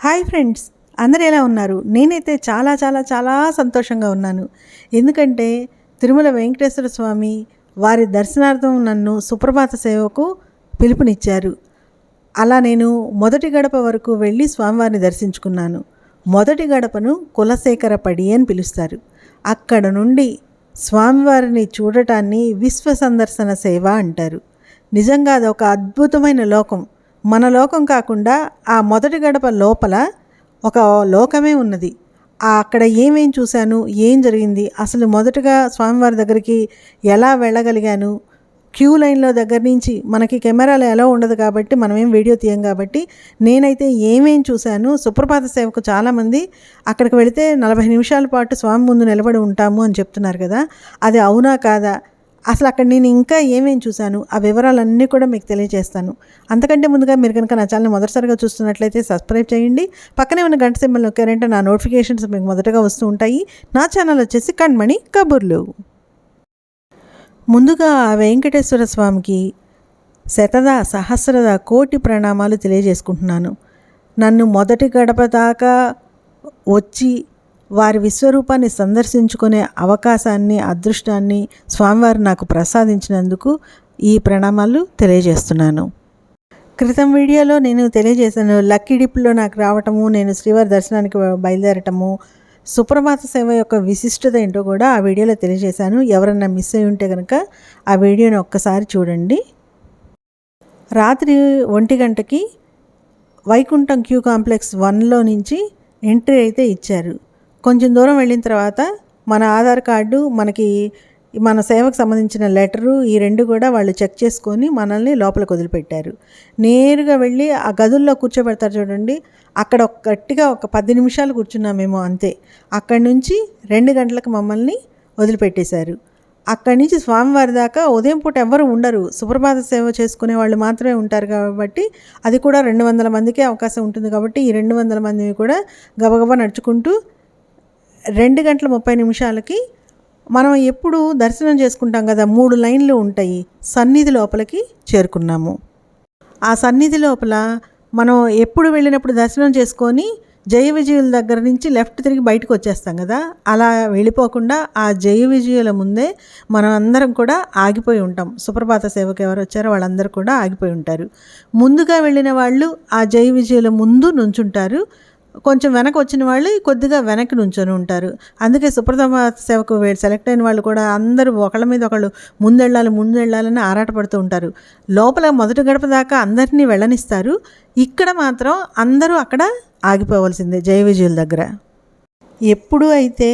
Hi friends అందరు ఎలా ఉన్నారు? నేనైతే చాలా చాలా చాలా సంతోషంగా ఉన్నాను. ఎందుకంటే తిరుమల వెంకటేశ్వర స్వామి వారి దర్శనార్థం నన్ను సుప్రభాత సేవకు పిలుపునిచ్చారు. అలా నేను మొదటి గడప వరకు వెళ్ళి స్వామివారిని దర్శించుకున్నాను. మొదటి గడపను కులశేఖర పడి అని పిలుస్తారు. అక్కడ నుండి స్వామివారిని చూడటాన్ని విశ్వ సందర్శన సేవ అంటారు. నిజంగా అది ఒక అద్భుతమైన లోకం. మన లోకం కాకుండా ఆ మొదటి గడప లోపల ఒక లోకమే ఉన్నది. అక్కడ ఏమేం చూశాను? ఏం జరిగింది? అసలు మొదటగా స్వామివారి దగ్గరికి ఎలా వెళ్ళగలిగాను? క్యూ లైన్లో దగ్గర నుంచి మనకి కెమెరాలు ఎలా ఉండదు కాబట్టి మనం ఏం వీడియో తీయం కాబట్టి నేనైతే ఏమేం చూశాను? సుప్రభాత సేవకు చాలామంది అక్కడికి వెళితే నలభై నిమిషాల పాటు స్వామి ముందు నిలబడి ఉంటాము అని చెప్తున్నారు కదా. అది అవునా కాదా? అసలు అక్కడ నేను ఇంకా ఏమేమి చూశాను? ఆ వివరాలన్నీ కూడా మీకు తెలియజేస్తాను. అంతకంటే ముందుగా మీరు కనుక నా ఛానల్ మొదటిసారిగా చూస్తున్నట్లయితే సబ్స్క్రైబ్ చేయండి. పక్కనే ఉన్న గంట సింబల్ నొక్కారంటే నా నోటిఫికేషన్స్ మీకు మొదటగా వస్తూ ఉంటాయి. నా ఛానల్ వచ్చేసి కణ్మణి కబుర్లు. ముందుగా ఆ వెంకటేశ్వర స్వామికి శతద సహస్రద కోటి ప్రణామాలు తెలియజేసుకుంటున్నాను. నన్ను మొదటి గడప దాకా వచ్చి వారి విశ్వరూపాన్ని సందర్శించుకునే అవకాశాన్ని అదృష్టాన్ని స్వామివారు నాకు ప్రసాదించినందుకు ఈ ప్రణామాలు తెలియజేస్తున్నాను. క్రితం వీడియోలో నేను తెలియజేశాను లక్కీ డిప్లో నాకు రావటము నేను శ్రీవారి దర్శనానికి బయలుదేరటము సుప్రభాత సేవ యొక్క విశిష్టత ఏంటో కూడా ఆ వీడియోలో తెలియజేశాను. ఎవరన్నా మిస్ అయి ఉంటే కనుక ఆ వీడియోని ఒక్కసారి చూడండి. రాత్రి ఒంటి గంటకి వైకుంఠం క్యూ కాంప్లెక్స్ వన్లో నుంచి ఎంట్రీ అయితే ఇచ్చారు. కొంచెం దూరం వెళ్ళిన తర్వాత మన ఆధార్ కార్డు మనకి మన సేవకు సంబంధించిన లెటరు ఈ రెండు కూడా వాళ్ళు చెక్ చేసుకొని మనల్ని లోపలికి వదిలిపెట్టారు. నేరుగా వెళ్ళి ఆ గదుల్లో కూర్చోబెడతారు చూడండి. అక్కడ ఒక గట్టిగా ఒక పది నిమిషాలు కూర్చున్నామేమో అంతే. అక్కడి నుంచి రెండు గంటలకు మమ్మల్ని వదిలిపెట్టేశారు. అక్కడి నుంచి స్వామివారి దాకా ఉదయం పూట ఎవ్వరు ఉండరు. సుప్రభాత సేవ చేసుకునే వాళ్ళు మాత్రమే ఉంటారు కాబట్టి అది కూడా రెండు వందల మందికే అవకాశం ఉంటుంది కాబట్టి ఈ రెండు వందల మందిని కూడా గబగబా నడుచుకుంటూ రెండు గంటల ముప్పై నిమిషాలకి మనం ఎప్పుడు దర్శనం చేసుకుంటాం కదా మూడు లైన్లు ఉంటాయి సన్నిధి లోపలికి చేరుకున్నాము. ఆ సన్నిధి లోపల మనం ఎప్పుడు వెళ్ళినప్పుడు దర్శనం చేసుకొని జయ విజయుల దగ్గర నుంచి లెఫ్ట్ తిరిగి బయటకు వచ్చేస్తాం కదా అలా వెళ్ళిపోకుండా ఆ జయ విజయుల ముందే మనం అందరం కూడా ఆగిపోయి ఉంటాం. సుప్రభాత సేవకు ఎవరు వచ్చారో వాళ్ళందరూ కూడా ఆగిపోయి ఉంటారు. ముందుగా వెళ్ళిన వాళ్ళు ఆ జయ విజయుల ముందు నుంచుంటారు. కొంచెం వెనక వచ్చిన వాళ్ళు కొద్దిగా వెనక్కి నుంచొని ఉంటారు. అందుకే సుప్రథమ సేవకు సెలెక్ట్ అయిన వాళ్ళు కూడా అందరూ ఒకళ్ళ మీద ఒకళ్ళు ముందెళ్ళాలి ముందెళ్ళాలని ఆరాటపడుతూ ఉంటారు. లోపల మొదటి గడప దాకా అందరినీ వెళ్ళనిస్తారు. ఇక్కడ మాత్రం అందరూ అక్కడ ఆగిపోవాల్సిందే జయ విజయుల దగ్గర. ఎప్పుడు అయితే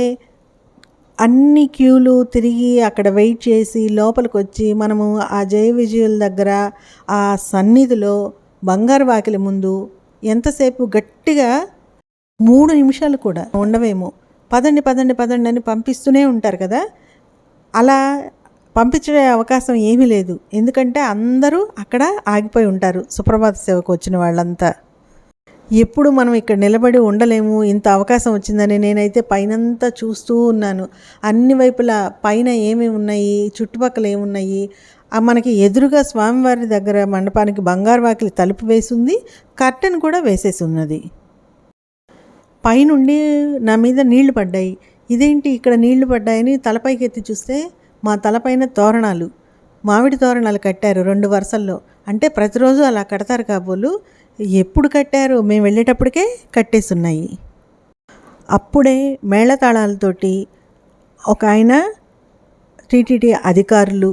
అన్ని క్యూలు తిరిగి అక్కడ వెయిట్ చేసి లోపలికి వచ్చి మనము ఆ జయ విజయుల దగ్గర ఆ సన్నిధిలో బంగారు వాకిలి ముందు ఎంతసేపు గట్టిగా మూడు నిమిషాలు కూడా ఉండవేమో. పదండి పదండి పదండి అని పంపిస్తూనే ఉంటారు కదా? అలా పంపించే అవకాశం ఏమీ లేదు. ఎందుకంటే అందరూ అక్కడ ఆగిపోయి ఉంటారు సుప్రభాత సేవకు వచ్చిన వాళ్ళంతా. ఎప్పుడు మనం ఇక్కడ నిలబడి ఉండలేము. ఇంత అవకాశం వచ్చిందని నేనైతే పైనంతా చూస్తూ ఉన్నాను. అన్ని వైపులా పైన ఏమేమి ఉన్నాయి? చుట్టుపక్కల ఏమున్నాయి? మనకి ఎదురుగా స్వామివారి దగ్గర మండపానికి బంగారు వాకిలి తలుపు వేసింది కర్టెన్ కూడా వేసేసి ఉన్నది. పైనుండి నా మీద నీళ్ళు పడ్డాయి. ఇదేంటి ఇక్కడ నీళ్ళు పడ్డాయని తలపైకి ఎత్తి చూస్తే మా తలపైన తోరణాలు. మామిడి తోరణాలు కట్టారు రెండు వరుసల్లో. అంటే ప్రతిరోజు అలా కడతారు కాబోలు ఎప్పుడు కట్టారు? మేము వెళ్ళేటప్పటికే కట్టేస్తున్నాయి అప్పుడే మేళతాళాలతోటి ఒక ఆయన టీటీడీ అధికారులు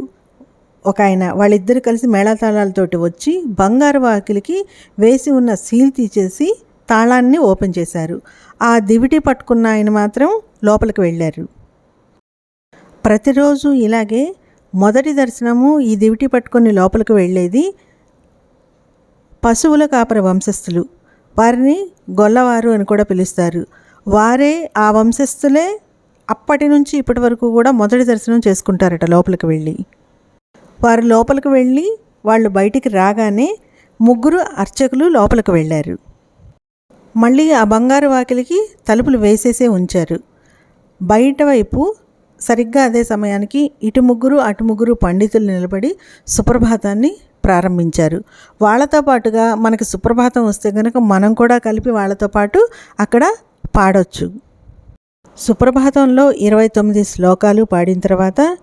ఒక ఆయన వాళ్ళిద్దరు కలిసి మేళతాళాలతోటి వచ్చి బంగారు వాకిలికి వేసి ఉన్న సీల్ తీసేసి తాళాన్ని ఓపెన్ చేశారు. ఆ దివిటి పట్టుకున్న ఆయన మాత్రం లోపలికి వెళ్ళారు. ప్రతిరోజు ఇలాగే మొదటి దర్శనము ఈ దివిటి పట్టుకొని లోపలికి వెళ్ళేది పశువుల కాపర వంశస్థులు. వారిని గొల్లవారు అని కూడా పిలుస్తారు. వారే ఆ వంశస్థులే అప్పటి నుంచి ఇప్పటి వరకు కూడా మొదటి దర్శనం చేసుకుంటారట లోపలికి వెళ్ళి. వారు లోపలికి వెళ్ళి వాళ్ళు బయటికి రాగానే ముగ్గురు అర్చకులు లోపలికి వెళ్ళారు. మళ్ళీ ఆ బంగారు వాకిలికి తలుపులు వేసేసే ఉంచారు. బయట వైపు సరిగ్గా అదే సమయానికి ఇటు ముగ్గురు అటు ముగ్గురు పండితులు నిలబడి సుప్రభాతాన్ని ప్రారంభించారు. వాళ్ళతో పాటుగా మనకి సుప్రభాతం వస్తే కనుక మనం కూడా కలిపి వాళ్ళతో పాటు అక్కడ పాడొచ్చు. సుప్రభాతంలో ఇరవై తొమ్మిది శ్లోకాలు పాడిన తర్వాత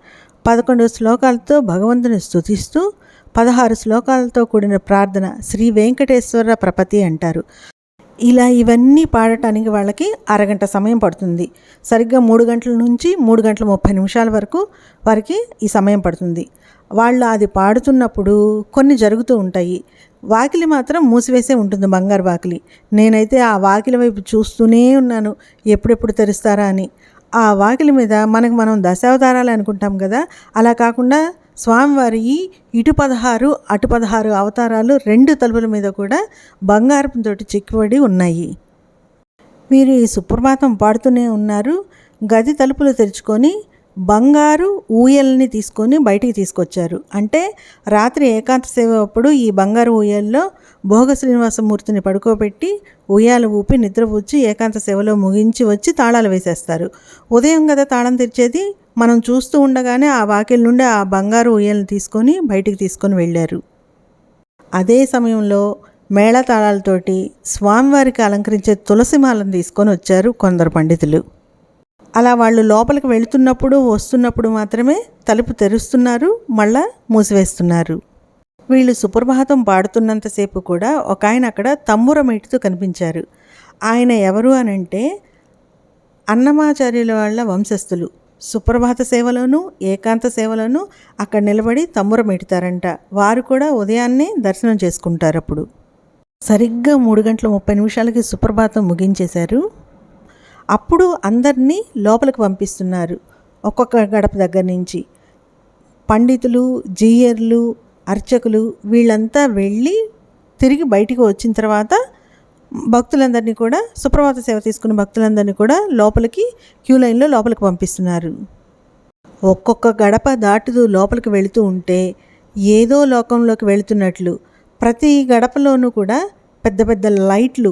పదకొండు శ్లోకాలతో భగవంతుని స్తుతిస్తూ పదహారు శ్లోకాలతో కూడిన ప్రార్థన శ్రీ వెంకటేశ్వర ప్రపతి అంటారు. ఇలా ఇవన్నీ పాడటానికి వాళ్ళకి అరగంట సమయం పడుతుంది. సరిగ్గా మూడు గంటల నుంచి మూడు గంటల ముప్పై నిమిషాల వరకు వారికి ఈ సమయం పడుతుంది. వాళ్ళు అది పాడుతున్నప్పుడు కొన్ని జరుగుతూ ఉంటాయి. వాకిలి మాత్రం మూసివేసే ఉంటుంది బంగారు వాకిలి. నేనైతే ఆ వాకిలి వైపు చూస్తూనే ఉన్నాను. ఎప్పుడెప్పుడు తెరుస్తారా అని. ఆ వాకిలి మీద మనకు మనం దశావతారాలు అనుకుంటాం కదా. అలా కాకుండా స్వామివారి ఇటు పదహారు అటు పదహారు అవతారాలు రెండు తలుపుల మీద కూడా బంగారంతో చిక్కుబడి ఉన్నాయి. మీరు ఈ సుప్రభాతం పాడుతూనే ఉన్నారు. గది తలుపులు తెరుచుకొని బంగారు ఊయల్ని తీసుకొని బయటికి తీసుకొచ్చారు. అంటే రాత్రి ఏకాంత సేవ అప్పుడు ఈ బంగారు ఊయల్లో భోగ శ్రీనివాసమూర్తిని పడుకోబెట్టి ఉయ్యాల ఊపి నిద్రపుచ్చి ఏకాంత సేవలో ముగించి వచ్చి తాళాలు వేసేస్తారు. ఉదయం కదా తాళం తెరిచేది మనం చూస్తూ ఉండగానే ఆ వాకిల్ నుండి ఆ బంగారు ఉయ్యలను తీసుకొని బయటికి తీసుకొని వెళ్ళారు. అదే సమయంలో మేళతాళాలతోటి స్వామివారికి అలంకరించే తులసిమాలను తీసుకొని వచ్చారు కొందరు పండితులు. అలా వాళ్ళు లోపలికి వెళుతున్నప్పుడు వస్తున్నప్పుడు మాత్రమే తలుపు తెరుస్తున్నారు మళ్ళా మూసివేస్తున్నారు. వీళ్ళు సుప్రభాతం పాడుతున్నంతసేపు కూడా ఒక ఆయన అక్కడ తమ్మురం కనిపించారు. ఆయన ఎవరు అనంటే అన్నమాచార్యుల వాళ్ళ వంశస్థులు. సుప్రభాత సేవలోనూ ఏకాంత సేవలోనూ అక్కడ నిలబడి తమ్మురం వారు కూడా ఉదయాన్నే దర్శనం చేసుకుంటారు అప్పుడు సరిగ్గా మూడు గంటల ముప్పై నిమిషాలకి సుప్రభాతం ముగించేశారు. అప్పుడు అందరినీ లోపలికి పంపిస్తున్నారు. ఒక్కొక్క గడప దగ్గర నుంచి. పండితులు జీయర్లు అర్చకులు వీళ్ళంతా వెళ్ళి తిరిగి బయటికి వచ్చిన తర్వాత భక్తులందరినీ కూడా సుప్రభాత సేవ తీసుకున్న భక్తులందరినీ కూడా లోపలికి క్యూ లైన్లో లోపలికి పంపిస్తున్నారు. ఒక్కొక్క గడప దాటుతూ లోపలికి వెళుతూ ఉంటే ఏదో లోకంలోకి వెళుతున్నట్లు ప్రతి గడపలోనూ కూడా పెద్ద పెద్ద లైట్లు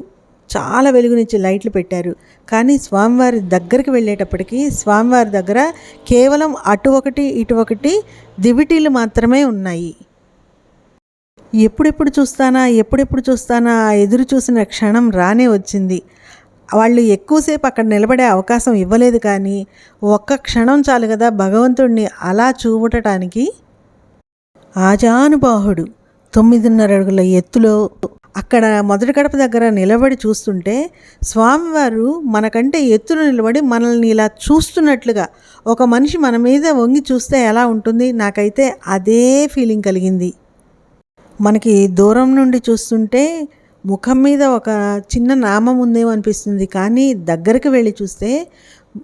చాలా వెలుగునిచ్చే లైట్లు పెట్టారు. కానీ స్వామివారి దగ్గరికి వెళ్ళేటప్పటికి స్వామివారి దగ్గర కేవలం అటు ఒకటి ఇటు ఒకటి దివిటీలు మాత్రమే ఉన్నాయి. ఎప్పుడెప్పుడు చూస్తానా ఎప్పుడెప్పుడు చూస్తానా ఎదురు చూసిన క్షణం రానే వచ్చింది. వాళ్ళు ఎక్కువసేపు అక్కడ నిలబడే అవకాశం ఇవ్వలేదు కానీ ఒక్క క్షణం చాలు కదా భగవంతుడిని అలా చూడటానికి ఆజానుబాహుడు తొమ్మిదిన్నర అడుగుల ఎత్తులో అక్కడ మొదటి గడప దగ్గర నిలబడి చూస్తుంటే స్వామివారు మనకంటే ఎత్తున నిలబడి మనల్ని ఇలా చూస్తున్నట్లుగా ఒక మనిషి మన మీద వంగి చూస్తే ఎలా ఉంటుంది? నాకైతే అదే ఫీలింగ్ కలిగింది. మనకి దూరం నుండి చూస్తుంటే ముఖం మీద ఒక చిన్న నామం ఉందేమో అనిపిస్తుంది. కానీ దగ్గరికి వెళ్ళి చూస్తే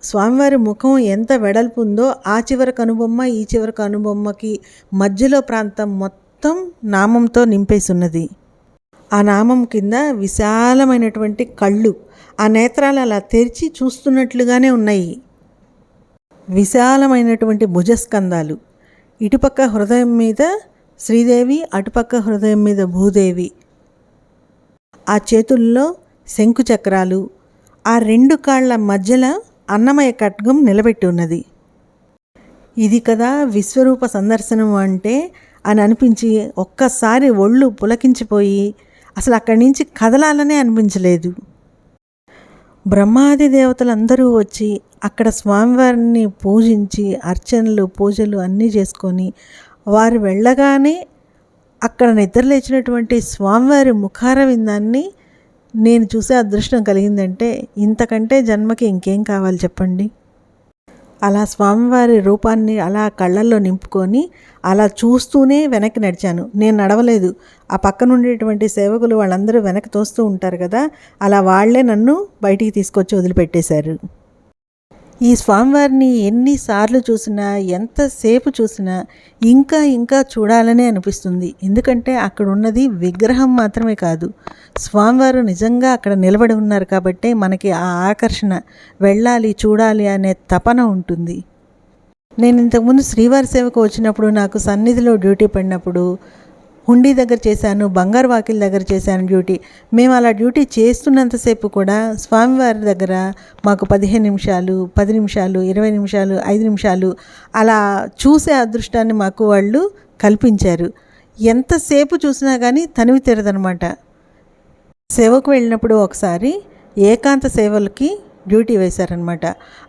స్వామివారి ముఖం ఎంత వెడల్పు ఉందో ఆ చివరి కనుబొమ్మ ఈ చివరి కనుబొమ్మకి మధ్యలో ప్రాంతం మొత్తం నామంతో నింపేసి ఉన్నది ఆ నామం కింద విశాలమైనటువంటి కళ్ళు ఆ నేత్రాలు అలా తెరిచి చూస్తున్నట్లుగానే ఉన్నాయి. విశాలమైనటువంటి భుజస్కందాలు ఇటుపక్క హృదయం మీద శ్రీదేవి అటుపక్క హృదయం మీద భూదేవి. ఆ చేతుల్లో శంకు చక్రాలు ఆ రెండు కాళ్ళ మధ్యలో అన్నమయ ఖడ్గం నిలబెట్టి ఉన్నది. ఇది కదా విశ్వరూప సందర్శనం అంటే అని అనిపించి ఒక్కసారి ఒళ్ళు పులకించిపోయి అసలు అక్కడి నుంచి కదలాలనే అనిపించలేదు. బ్రహ్మాది దేవతలందరూ వచ్చి అక్కడ స్వామివారిని పూజించి అర్చనలు పూజలు అన్నీ చేసుకొని వారు వెళ్ళగానే అక్కడ నిద్రలేచినటువంటి స్వామివారి ముఖార విందాన్ని నేను చూసే అదృష్టం కలిగిందంటే ఇంతకంటే జన్మకి ఇంకేం కావాలి చెప్పండి? అలా స్వామివారి రూపాన్ని అలా కళ్ళల్లో నింపుకొని అలా చూస్తూనే వెనక్కి నడిచాను. నేను నడవలేదు. ఆ పక్కన ఉండేటువంటి సేవకులు వాళ్ళందరూ వెనక్కి తోస్తూ ఉంటారు కదా అలా వాళ్ళే నన్ను బయటికి తీసుకొచ్చి వదిలిపెట్టేశారు. ఈ స్వామివారిని ఎన్నిసార్లు చూసినా ఎంతసేపు చూసినా ఇంకా ఇంకా చూడాలనే అనిపిస్తుంది. ఎందుకంటే అక్కడ ఉన్నది విగ్రహం మాత్రమే కాదు. స్వామివారు నిజంగా అక్కడ నిలబడి ఉన్నారు కాబట్టి మనకి ఆ ఆకర్షణ వెళ్ళాలి చూడాలి అనే తపన ఉంటుంది. నేను ఇంతకుముందు శ్రీవారి సేవకు వచ్చినప్పుడు నాకు సన్నిధిలో డ్యూటీ పడినప్పుడు హుండీ దగ్గర చేశాను బంగారు వాకిల్ దగ్గర చేశాను డ్యూటీ. మేము అలా డ్యూటీ చేస్తున్నంతసేపు కూడా స్వామివారి దగ్గర మాకు పదిహేను నిమిషాలు పది నిమిషాలు ఇరవై నిమిషాలు ఐదు నిమిషాలు అలా చూసే అదృష్టాన్ని మాకు వాళ్ళు కల్పించారు. ఎంతసేపు చూసినా కానీ తనివి తెరదనమాట సేవకు వెళ్ళినప్పుడు ఒకసారి ఏకాంత సేవలకి డ్యూటీ వేశారనమాట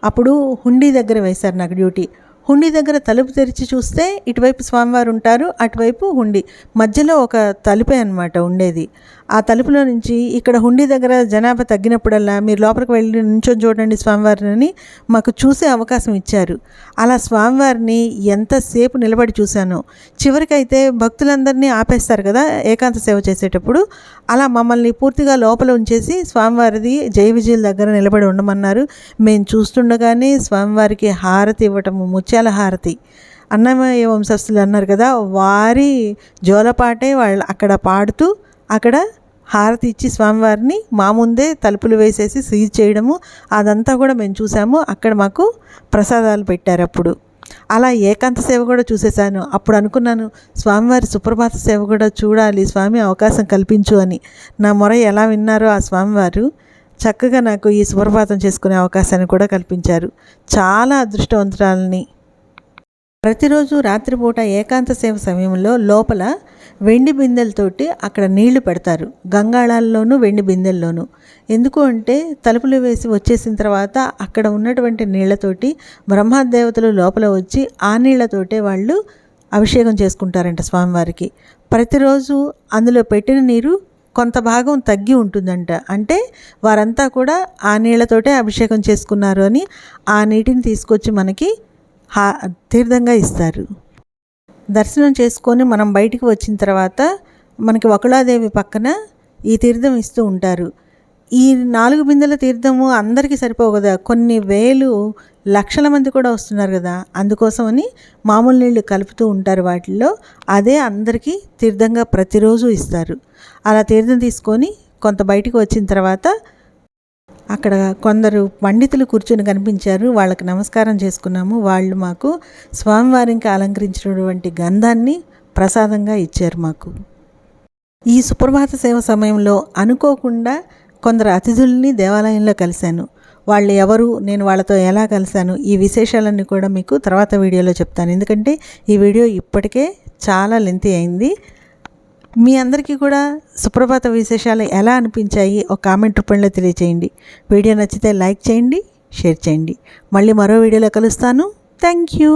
అప్పుడు హుండీ దగ్గర వేశారు నాకు డ్యూటీ. హుండీ దగ్గర తలుపు తెరిచి చూస్తే ఇటువైపు స్వామివారు ఉంటారు అటువైపు హుండీ. మధ్యలో ఒక తలుపే అనమాట ఉండేది. ఆ తలుపులో నుంచి ఇక్కడ హుండీ దగ్గర జనాభా తగ్గినప్పుడల్లా మీరు లోపలికి వెళ్ళి నుంచో చూడండి స్వామివారిని మాకు చూసే అవకాశం ఇచ్చారు. అలా స్వామివారిని ఎంతసేపు నిలబడి చూశాను చివరికైతే భక్తులందరినీ ఆపేస్తారు కదా ఏకాంత సేవ చేసేటప్పుడు. అలా మమ్మల్ని పూర్తిగా లోపల ఉంచేసి స్వామివారిది జయ విజయుల దగ్గర నిలబడి ఉండమన్నారు. మేము చూస్తుండగానే స్వామివారికి హారతి ఇవ్వటము ముత్యాల హారతి. అన్నమయ్య వంశస్థులు అన్నారు కదా వారి జోలపాటే వాళ్ళు అక్కడ పాడుతూ అక్కడ హారతి ఇచ్చి స్వామివారిని మా ముందే తలుపులు వేసేసి సీజ్ చేయడము అదంతా కూడా మేము చూసాము. అక్కడ మాకు ప్రసాదాలు పెట్టారు అప్పుడు. అలా ఏకాంత సేవ కూడా చూసేశాను. అప్పుడు అనుకున్నాను స్వామివారి సుప్రభాత సేవ కూడా చూడాలి స్వామి అవకాశం కల్పించు అని. నా మొర ఎలా విన్నారో ఆ స్వామివారు చక్కగా నాకు ఈ సుప్రభాతం చేసుకునే అవకాశాన్ని కూడా కల్పించారు. చాలా అదృష్టవంతురాలని ప్రతిరోజు రాత్రిపూట ఏకాంత సేవ సమయంలో లోపల వెండి బిందెలతోటి అక్కడ నీళ్ళు పెడతారు. గంగాళాల్లోనూ వెండి బిందెల్లోనూ. ఎందుకు అంటే తలుపులు వేసి వచ్చేసిన తర్వాత అక్కడ ఉన్నటువంటి నీళ్ళతోటి బ్రహ్మదేవతలు లోపల వచ్చి ఆ నీళ్ళతోటే వాళ్ళు అభిషేకం చేసుకుంటారంట స్వామివారికి. ప్రతిరోజు అందులో పెట్టిన నీరు కొంత భాగం తగ్గి ఉంటుందంట. అంటే వారంతా కూడా ఆ నీళ్ళతోటే అభిషేకం చేసుకున్నారు అని ఆ నీటిని తీసుకొచ్చి మనకి తీర్థంగా ఇస్తారు. దర్శనం చేసుకొని మనం బయటికి వచ్చిన తర్వాత మనకి వకుళాదేవి పక్కన ఈ తీర్థం ఇస్తూ ఉంటారు. ఈ నాలుగు బిందెల తీర్థము అందరికీ సరిపోవు కదా. కొన్ని వేలు లక్షల మంది కూడా వస్తున్నారు కదా. అందుకోసమని మామూలు నీళ్ళు కలుపుతూ ఉంటారు వాటిల్లో. అదే అందరికీ తీర్థంగా ప్రతిరోజు ఇస్తారు. అలా తీర్థం తీసుకొని కొంత బయటికి వచ్చిన తర్వాత అక్కడ కొందరు పండితులు కూర్చొని కనిపించారు. వాళ్ళకి నమస్కారం చేసుకున్నాము. వాళ్ళు మాకు స్వామివారికి అలంకరించినటువంటి గంధాన్ని ప్రసాదంగా ఇచ్చారు మాకు. ఈ సుప్రభాత సేవ సమయంలో అనుకోకుండా కొందరు అతిథుల్ని దేవాలయంలో కలిశాను. వాళ్ళు ఎవరు నేను వాళ్ళతో ఎలా కలిశాను ఈ విశేషాలన్నీ కూడా మీకు తర్వాత వీడియోలో చెప్తాను. ఎందుకంటే ఈ వీడియో ఇప్పటికే చాలా లెంతి అయింది. మీ అందరికీ కూడా సుప్రభాత విశేషాలు ఎలా అనిపించాయి? ఒక కామెంట్ రూపంలో తెలియచేయండి. వీడియో నచ్చితే లైక్ చేయండి షేర్ చేయండి. మళ్ళీ మరో వీడియోలో కలుస్తాను. Thank you